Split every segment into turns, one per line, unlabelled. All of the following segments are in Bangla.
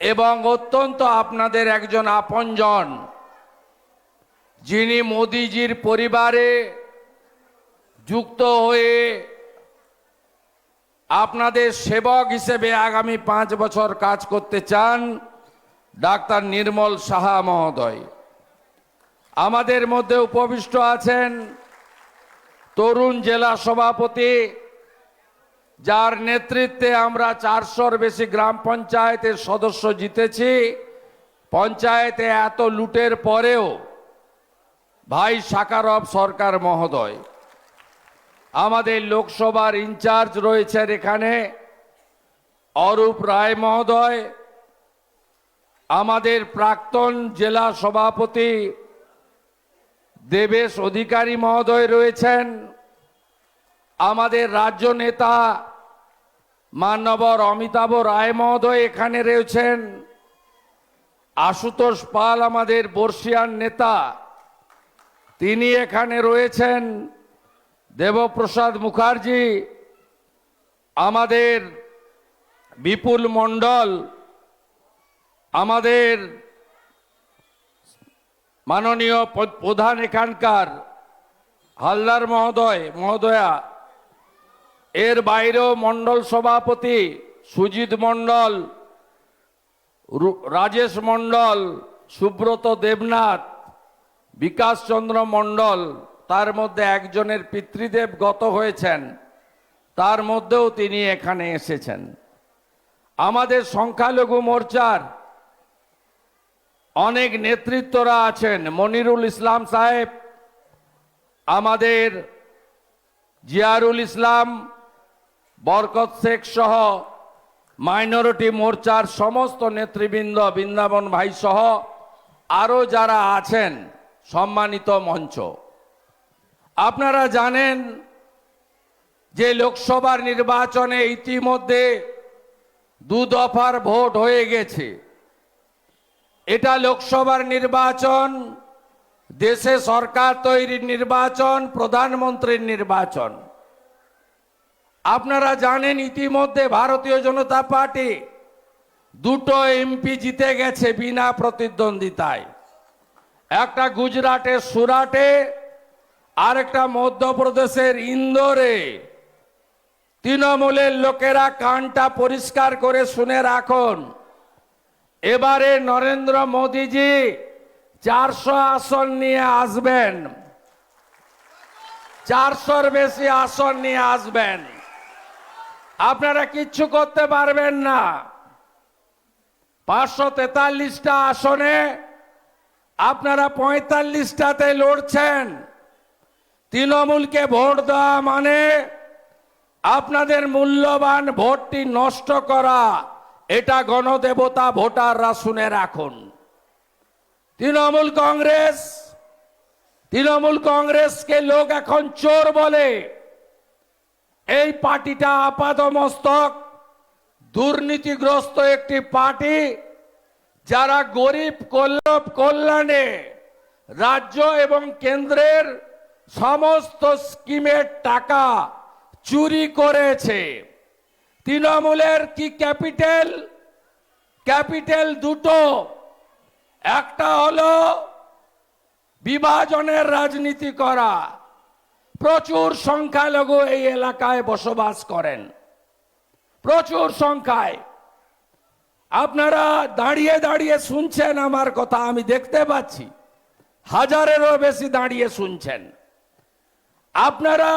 এবং অত্যন্ত আপনাদের একজন আপনজন, যিনি মোদিজির পরিবারে যুক্ত হয়ে আপনাদের সেবক হিসেবে আগামী পাঁচ বছর কাজ করতে চান, ডাক্তার নির্মল সাহা মহোদয়। আমাদের মধ্যে উপবিষ্ট আছেন তরুণ জেলা সভাপতি যার নেতৃত্বে আমরা চারশোর বেশি গ্রাম পঞ্চায়েতের সদস্য জিতেছি। পঞ্চায়েতে এত লুটের পরেও ভাই সাকারব সরকার মহোদয়, আমাদের লোকসভার ইনচার্জ রয়েছেন এখানে অরূপ রায় মহোদয়, আমাদের প্রাক্তন জেলা সভাপতি দেবেশ অধিকারী মহোদয় রয়েছেন, আমাদের রাজ্য নেতা মান্যবর অমিতাভ রায় মহোদয় এখানে রয়েছেন। আশুতোষ পাল আমাদের বর্ষিয়ান নেতা। তিনি এখানে রয়েছেন। দেবপ্রসাদ মুখার্জি আমাদের বিপুল মণ্ডল, আমাদের মাননীয় প্রধান এখানকার হালদার মহোদয়, মহোদয়া। এর বাইরেও মণ্ডল সভাপতি সুজিত মণ্ডল রাজেশ মণ্ডল, সুব্রত দেবনাথ, বিকাশ চন্দ্র মণ্ডল, তার মধ্যে একজনের পিতৃদেব গত হয়েছেন, তার মধ্যেও তিনি এখানে এসেছেন। আমাদের সংখ্যালঘু মোর্চার অনেক নেতৃত্বরা আছেন, মনিরুল ইসলাম সাহেব, আমাদের জিয়ারুল ইসলাম বরকত শেখ সহ মাইনরিটি মোর্চার সমস্ত নেতৃবৃন্দ, বৃন্দাবন ভাই সহ আরও যারা আছেন, সম্মানিত মঞ্চ। আপনারা জানেন যে লোকসভার নির্বাচনে ইতিমধ্যে দু দফার ভোট হয়ে গেছে। এটা লোকসভার নির্বাচন, দেশে সরকার তৈরির নির্বাচন, প্রধানমন্ত্রীর নির্বাচন। আপনারা জানেন ইতিমধ্যে ভারতীয় জনতা পার্টি দুটো এমপি জিতে গেছে বিনা প্রতিদ্বন্দ্বিতায়। একটা গুজরাটের সুরাটে আর একটা মধ্যপ্রদেশের ইন্দোরে। তৃণমূলের লোকেরা কানটা পরিষ্কার করে শুনে রাখুন। এবারে নরেন্দ্র মোদীজি চারশো আসন নিয়ে আসবেন। চারশোর বেশি আসন নিয়ে আসবেন। আপনারা কিচ্ছু করতে পারবেন না। পাঁচশো তেতাল্লিশটা আসনে আপনারা পঁয়তাল্লিশটাতে লড়ছেন। তৃণমূলকে ভোট দেওয়া মানে আপনাদের মূল্যবান ভোটটি নষ্ট করা। এটা গণদেবতা ভোটাররা শুনে রাখুন। তৃণমূল কংগ্রেস, তৃণমূল কংগ্রেসকে লোক এখন চোর বলে। এই পার্টিটা আপাদমস্তক। দুর্নীতিগ্রস্ত একটি পার্টি যারা গরিব কল্যাণ কল্যাণে রাজ্য এবং কেন্দ্রের সমস্ত স্কিমের টাকা চুরি করেছে। তৃণমূলের কি ক্যাপিটাল? ক্যাপিটাল দুটো। একটা হলো বিভাজনের রাজনীতি করা। প্রচুর সংখ্যালঘু এই এলাকায় বসবাস করেন। প্রচুর সংখ্যায়। আপনারা দাঁড়িয়ে দাঁড়িয়ে শুনছেন আমার কথা, আমি দেখতে পাচ্ছি। হাজারেরও বেশি দাঁড়িয়ে শুনছেন। আপনারা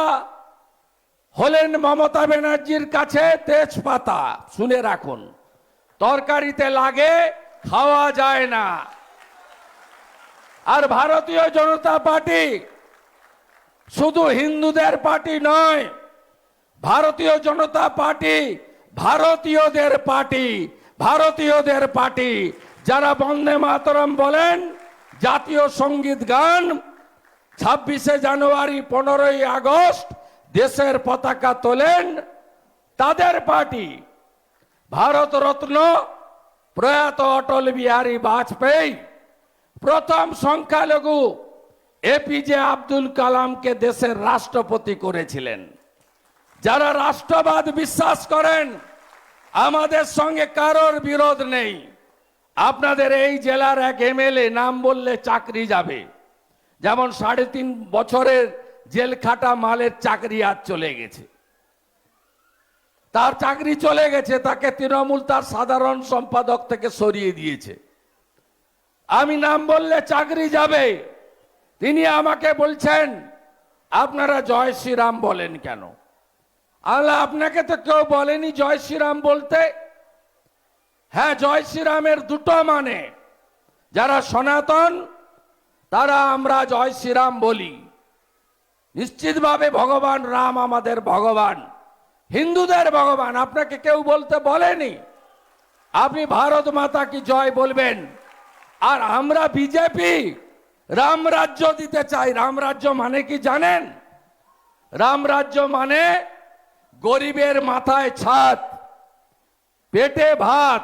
হলেন মমতা ব্যানার্জির কাছে তেজপাতা, শুনে রাখুন। তরকারিতে লাগে, খাওয়া যায় না। আর ভারতীয় জনতা পার্টি শুধু হিন্দুদের পার্টি নয়, ভারতীয় জনতা পার্টি, ভারতীয়দের পার্টি ভারতীয়দের পার্টি। যারা বন্দে মাতরম বলেন, জাতীয় সংগীত গান, ছাব্বিশে জানুয়ারি পনেরোই আগস্ট দেশের পতাকা তোলেন, তাদের পার্টি ভারত রত্ন প্রয়াত অটল বিহারী বাজপেয়ী। প্রথম সংখ্যালঘু এপিজে আব্দুল কালামকে দেশের রাষ্ট্রপতি করেছিলেন। যারা রাষ্ট্রবাদ বিশ্বাস করেন, আমাদের সঙ্গে কারোর বিরোধ নেই। আপনাদের এই জেলার এক এমএলএ নাম বললে চাকরি যাবে। যেমন সাড়ে তিন বছরের জেল খাটা মালের চাকরি আজ চলে গেছে। তার চাকরি চলে গেছে, তাকে তৃণমূল তার সাধারণ সম্পাদক থেকে সরিয়ে দিয়েছে। আমি নাম বললে চাকরি যাবে। তিনি আমাকে বলছেন, আপনারা জয় শ্রীরাম বলেন কেন? আল্লাহ আপনাকে তো কেউ বলেনি জয় শ্রীরাম বলতে। হ্যাঁ জয় শ্রীরামের দুটো মানে। যারা সনাতন, তারা আমরা জয় শ্রীরাম বলি। নিশ্চিতভাবে ভগবান রাম আমাদের ভগবান, হিন্দুদের ভগবান। আপনাকে কেউ বলতে বলেনি? আপনি ভারত মাতা কি জয় বলবেন? আর আমরা বিজেপি রাম রাজ্য দিতে চাই। রাম রাজ্য মানে কি জানেন? রাম রাজ্য মানে গরিবের মাথায় ছাদ, পেটে ভাত,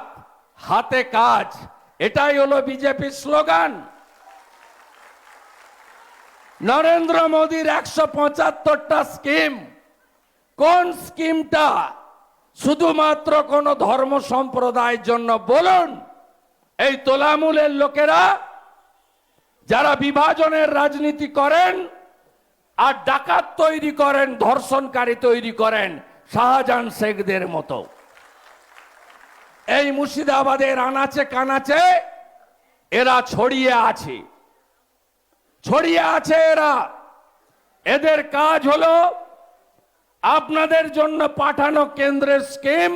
হাতে কাজ। এটাই হলো বিজেপির স্লোগান। নরেন্দ্র মোদীর একশো পঁচাত্তরটা স্কিম। কোন স্কিমটা? শুধুমাত্র কোন ধর্ম সম্প্রদায়ের জন্য। বলুন, এই তোলামূলের লোকেরা যারা বিভাজনের রাজনীতি করেন আর ডাকাত তৈরি করেন, ধর্ষণকারী তৈরি করেন, শাহজাহান শেখদের মতো। এই মুর্শিদাবাদের আনাচে কানাচে এরা ছড়িয়ে আছে। ছড়িয়ে আছে এরা। এদের কাজ হলো আপনাদের জন্য পাঠানো কেন্দ্রের স্কিম,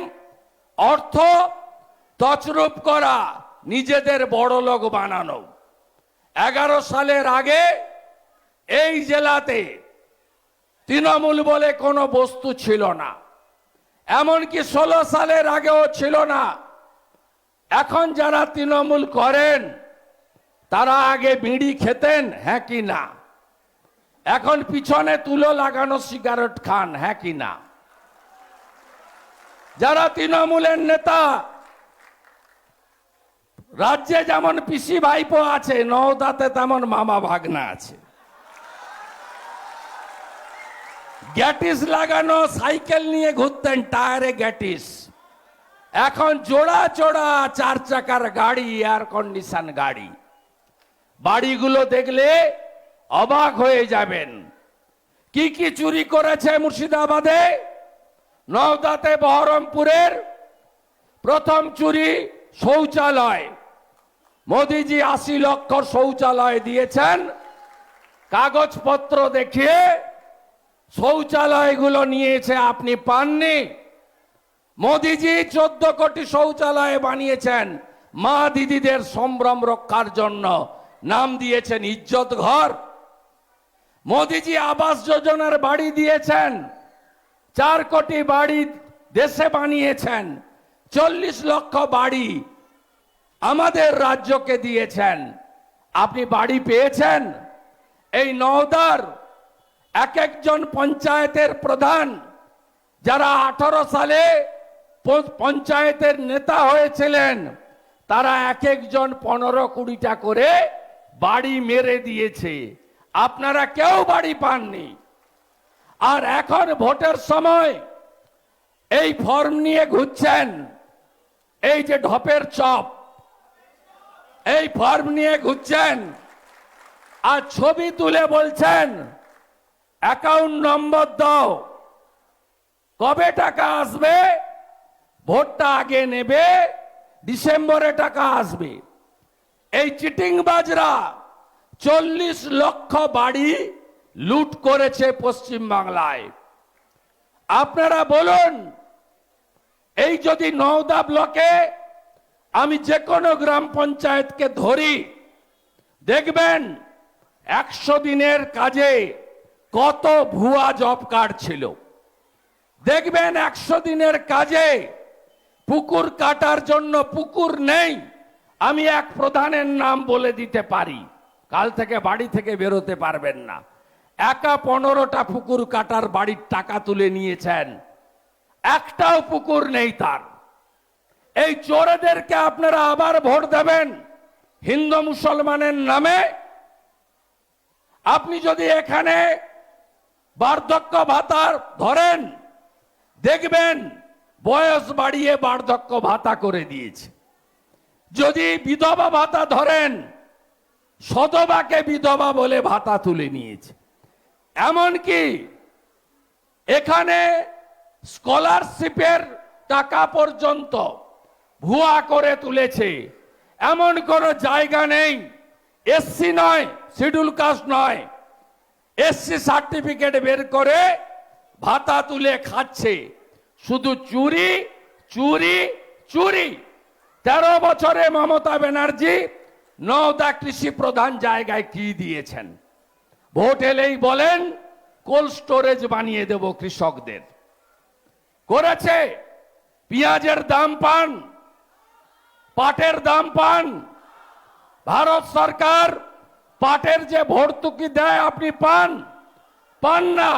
অর্থ তছরূপ করা, নিজেদের বড় লোক বানানো। এগারো সালের আগে এই জেলাতে তৃণমূল বলে কোনো বস্তু ছিল না। এমনকি ষোলো সালের আগেও ছিল না। এখন যারা তৃণমূল করেন, তারা আগে বিড়ি খেতেন হ্যাঁ কি না? এখন পিছনে তুলো লাগানো সিগারেট খান হ্যাঁ কি না? যারা তৃণমূলের নেতা রাজ্যে যেমন পিসি ভাইপো আছে, নওদাতে তেমন মামা ভাগনা আছে। গ্যাটিস লাগানো, সাইকেল নিয়ে ঘুরতেন, টায়ারে গ্যাটিস। এখন জোড়া জোড়া চার চাকার গাড়ি এয়ার কন্ডিশন গাড়ি। বাড়িগুলো দেখলে অবাক হয়ে যাবেন। কি কি চুরি করেছে মুর্শিদাবাদে? নওদাতে বহরমপুরের প্রথম চুরি শৌচালয়। মোদিজি আশি লক্ষ শৌচালয় দিয়েছেন। কাগজপত্র দেখিয়ে শৌচালয়গুলো নিয়েছে আপনি পাননি। মোদিজি চোদ্দ কোটি শৌচালয় বানিয়েছেন। মা দিদিদের সম্ভ্রম রক্ষার জন্য নাম দিয়েছেন ইজ্জত ঘর। মোদিজি আবাস যোজনার বাড়ি দিয়েছেন। চার কোটি বাড়ি দেশে বানিয়েছেন। চল্লিশ লক্ষ বাড়ি আমাদের রাজ্যকে দিয়েছেন। আপনি বাড়ি পেয়েছেন। এই নওদার এক একজন পঞ্চায়েতের প্রধান, যারা আঠারো সালে পঞ্চায়েতের নেতা হয়েছিলেন, তারা এক একজন পনেরো কুড়িটা করে বাড়ি মেরে দিয়েছে। আপনারা কেউ বাড়ি পাননি। আর এখন ভোটের সময়, এই ফর্ম নিয়ে ঘুরছেন, এই যে ঢপের চপ এই ফর্ম নিয়ে ঘুরছেন। আর ছবি তুলে বলছেন অ্যাকাউন্ট নম্বর দাও। কবে টাকা আসবে? ভোটটা আগে নেবে, ডিসেম্বরে টাকা আসবে। এই চিটিংবাজরা চল্লিশ লক্ষ বাড়ি লুট করেছে পশ্চিম বাংলায় আপনারা বলুন, এই যদি নওদা ব্লকে আমি যে কোনো গ্রাম পঞ্চায়েতকে ধরি, দেখবেন একশো দিনের কাজে কত ভুয়া জব কার্ড ছিল। দেখবেন একশো দিনের কাজে পুকুর কাটার জন্য পুকুর নেই, আমি এক প্রধানের নাম বলে দিতে পারি। কাল থেকে বাড়ি থেকে বেরোতে পারবেন না। একা পনেরোটা পুকুর কাটার বাড়ির টাকা তুলে নিয়েছেন। একটাও পুকুর নেই তার। এই চোরেদেরকে আপনারা আবার ভোট দেবেন হিন্দু মুসলমানের নামে। আপনি যদি এখানে বার্ধক্য ভাতার ধরেন, দেখবেন বয়স বাড়িয়ে বার্ধক্য ভাতা করে দিয়েছে। যদি বিধবা ভাতা ধরেন সদবাকে বিধবা বলে ভাতা তুলে নিয়েছে। এমনকি এখানে স্কলারশিপের টাকা পর্যন্ত ভুয়া করে তুলেছে। এমন কোনো জায়গা নেই। এসসি নয়, শিডিউল কাস্ট নয়। এসসি সার্টিফিকেট বের করে ভাতা তুলে খাচ্ছে। শুধু চুরি চুরি চুরি। তেরো বছরে মমতা ব্যানার্জি নওদা কৃষি প্রধান জায়গায় কি দিয়েছেন? ভোট এলেই বলেন, কোল্ড স্টোরেজ বানিয়ে দেব কৃষকদের। করেছে, পেঁয়াজের দাম পান পাটের দাম পান। ভারত সরকার পাটের যে ভর্তুকি দেয় আপনি পান? পান না।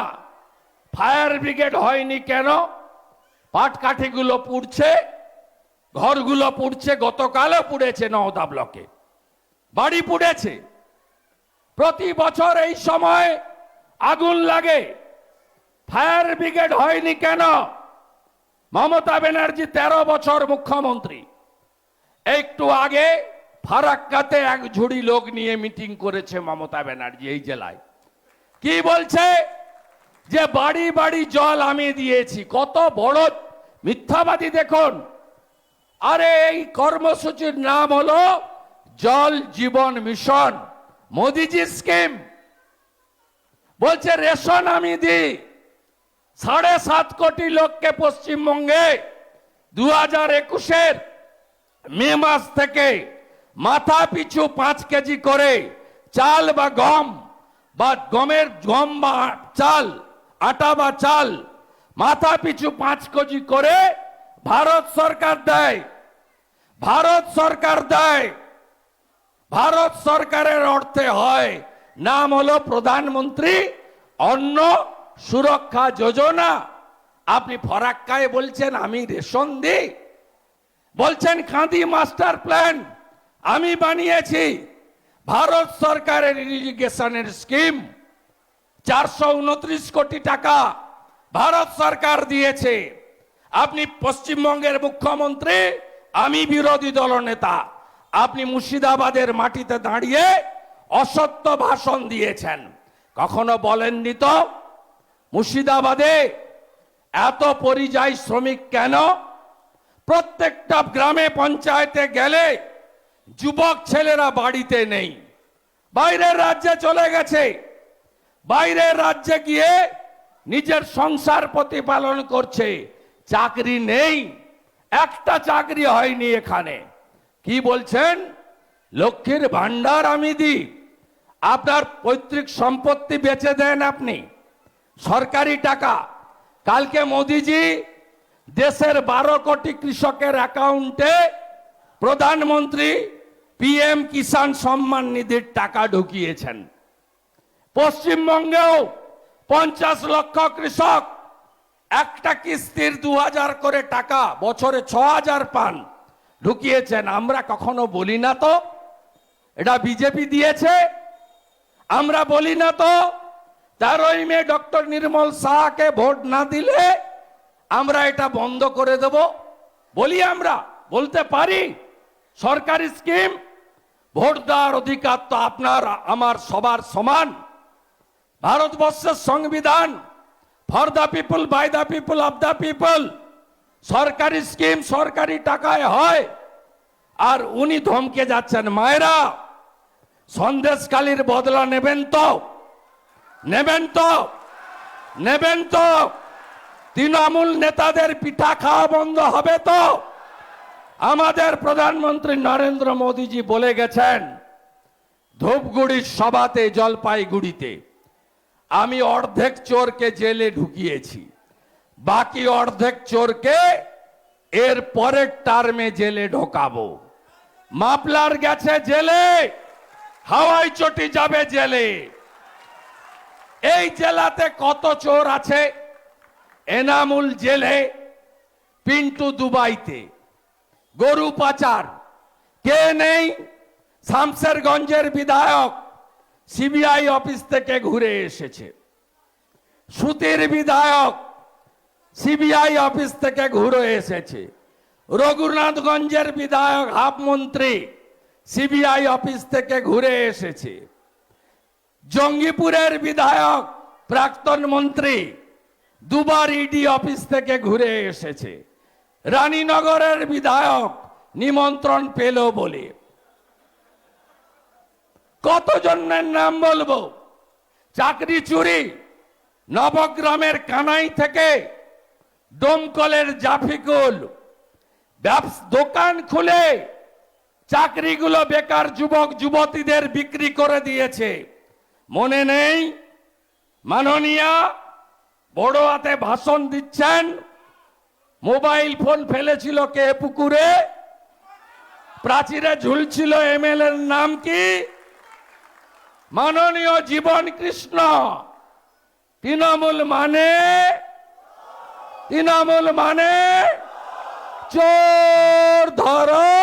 ফায়ার ব্রিগেড হয়নি কেন? পাট কাঠিগুলো পুড়ছে, ঘরগুলো পুড়ছে, গতকালও পুড়েছে নওদা ব্লকে। বাড়ি পুড়েছে। প্রতি বছর এই সময় আগুন লাগে। ফায়ার ব্রিগেড হয়নি কেন? মমতা ব্যানার্জি তেরো বছর মুখ্যমন্ত্রী। একটু আগে ফারাক্কাতে এক ঝুড়ি লোক নিয়ে মিটিং করেছে মমতা ব্যানার্জি এই জেলায়। কি বলছে? যে বাড়ি বাড়ি জল আমি দিয়েছি, কত বড় মিথ্যাবাদী দেখুন। আরে এই কর্মসূচির নাম হলো জল জীবন মিশন, মোদিজি স্কিম। বলছে, রেশন আমি দিই। সাড়ে সাত কোটি লোককে পশ্চিমবঙ্গে দু হাজার একুশের মে মাস থেকে মাথা পিছু পাঁচ কেজি করে চাল বা গম বা গমের গম বা চাল, আটা বা চাল মাথা পিছু পাঁচ কেজি করে ভারত সরকার দেয়। ভারত সরকার দেয়। ভারত সরকারের অর্থে হয়, নাম হলো প্রধানমন্ত্রী অন্ন সুরক্ষা যোজনা। আপনি ফরাক্কায় বলছেন, আমি রেশন দিই। বলছেন কাঁদি মাস্টার প্ল্যান আমি বানিয়েছি। ভারত সরকারের ইরিগেশনের স্কিম। চারশো উনত্রিশ কোটি টাকা ভারত সরকার দিয়েছে। আপনি পশ্চিমবঙ্গের মুখ্যমন্ত্রী, আমি বিরোধী দল নেতা। আপনি মুর্শিদাবাদের মাটিতে দাঁড়িয়ে অসত্য ভাষণ দিয়েছেন। কখনো বলেননি তো? মুর্শিদাবাদে এত পরিযায়ী শ্রমিক কেন প্রত্যেকটা গ্রামে পঞ্চায়েতে গেলে যুবক ছেলেরা বাড়িতে নেই। বাইরের রাজ্যে চলে গেছে। বাইরের রাজ্যে গিয়ে নিজের সংসার প্রতিপালন করছে। চাকরি নেই। একটা চাকরি হয়নি এখানে। কি বলছেন? লক্ষ্মীর ভান্ডার আমি দিই। আপনার পৈতৃক সম্পত্তি বেচে দেন আপনি। সরকারি টাকা। কালকে মোদিজি দেশের বারো কোটি কৃষকের অ্যাকাউন্টে প্রধানমন্ত্রী পিএম কিষাণ সম্মান নিধির টাকা ঢুকিয়েছেন। পশ্চিমবঙ্গেও পঞ্চাশ লক্ষ কৃষক একটা কিস্তির দু হাজার করে টাকা বছরে ছ হাজার পান ঢুকিয়েছেন। আমরা কখনো বলি না তো, এটা বিজেপি দিয়েছে। আমরা বলি না তো, তেরোই মে ডক্টর নির্মল শাহকে ভোট না দিলে আমরা এটা বন্ধ করে দেব। বলি আমরা, বলতে পারি, সরকারি স্কিম, ভোট দেওয়ার অধিকার তো আপনার, আমার সবার সমান। ভারতবর্ষের সংবিধান for the people by the people of the people সরকারি স্কিম, সরকারি টাকায় হয়। আর উনি ধমকে যাচ্ছেন, মায়েরা, সন্দেশকালীর বদলা নেবেন তো নেবেন তো নেবেন তো। তৃণমূল নেতাদের পিঠা খাওয়া বন্ধ হবে তো? আমাদের প্রধানমন্ত্রী নরেন্দ্র মোদীজি বলে গেছেন, ধূপগুড়ির সভাতে, জলপাইগুড়িতে, আমি অর্ধেক চোরকে জেলে ঢুকিয়েছি, বাকি অর্ধেক চোরকে এর পরের টার্মে জেলে ঢোকাবো। মাপলার গেছে জেলে, হাওয়াই চটি যাবে জেলে। এই জেলাতে কত চোর আছে? এনামুল জেলে, পিন্টু দুবাইতে। গরু পাচার। কে নেই? শামসেরগঞ্জের বিধায়ক সিবিআই অফিস থেকে ঘুরে এসেছে। সুতির বিধায়ক সিবিআই অফিস থেকে ঘুরে এসেছে। রঘুনাথগঞ্জের বিধায়ক হাফ মন্ত্রী সিবিআই অফিস থেকে ঘুরে এসেছে। জঙ্গিপুরের বিধায়ক প্রাক্তন মন্ত্রী দুবার ইডি অফিস থেকে ঘুরে এসেছে। রানীনগরের বিধায়ক নিমন্ত্রণ পেল বলে। কতজনের নাম বলব? চাকরি চুরি, নবগ্রামের কানাই থেকে ডোমকলের জাফিকুল। দোকান খুলে চাকরিগুলো বেকার যুবক, যুবতীদের বিক্রি করে দিয়েছে। মনে নেই? মাননীয়া বড় হাতে ভাষণ দিচ্ছেন। মোবাইল ফোন ফেলেছিল কে পুকুরে? প্রাচীরে ঝুলছিল এমএল এর নাম কি? মাননীয় জীবন কৃষ্ণ। তৃণমূল মানে? তৃণমূল মানে? চোর ধরো।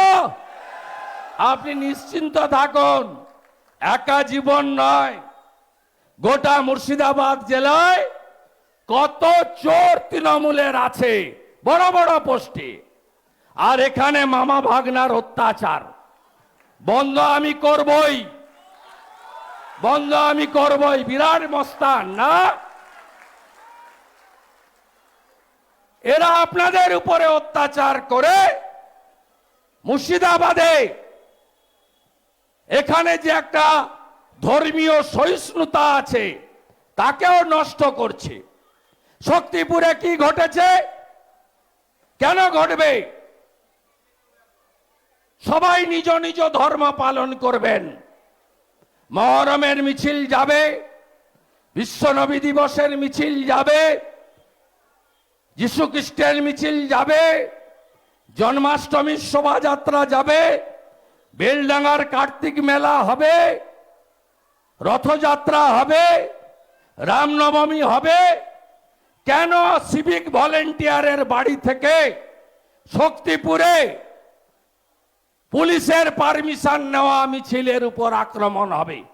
আপনি নিশ্চিন্ত থাকুন, একা জীবন নয়। গোটা মুর্শিদাবাদ জেলায় কত চোর তৃণমূলের আছে। বড় বড় পোস্টে আর এখানে মামা ভাগনার অত্যাচার। বন্ধ আমি করবই। বন্ধ আমি করবই। বিরাট মস্তান, না? এরা আপনাদের উপরে অত্যাচার করে মুর্শিদাবাদে। এখানে যে একটা ধর্মীয় সহিষ্ণুতা আছে, তাকেও নষ্ট করছে। শক্তিপুরে কি ঘটেছে? কেন ঘটবে? সবাই নিজ নিজ ধর্ম পালন করবেন। মহরমের মিছিল যাবে, বিশ্বনবী দিবসের মিছিল যাবে যীশু খ্রিস্টের মিছিল যাবে, জন্মাষ্টমীর শোভাযাত্রা যাবে, বেলডাঙ্গার কার্তিক মেলা হবে, রথযাত্রা হবে, রামনবমী হবে কেন সিভিক ভলেন্টিয়ারের বাড়ি থেকে শক্তিপুরে পুলিশের পারমিশন নেওয়া মিছিলের উপর আক্রমণ হবে?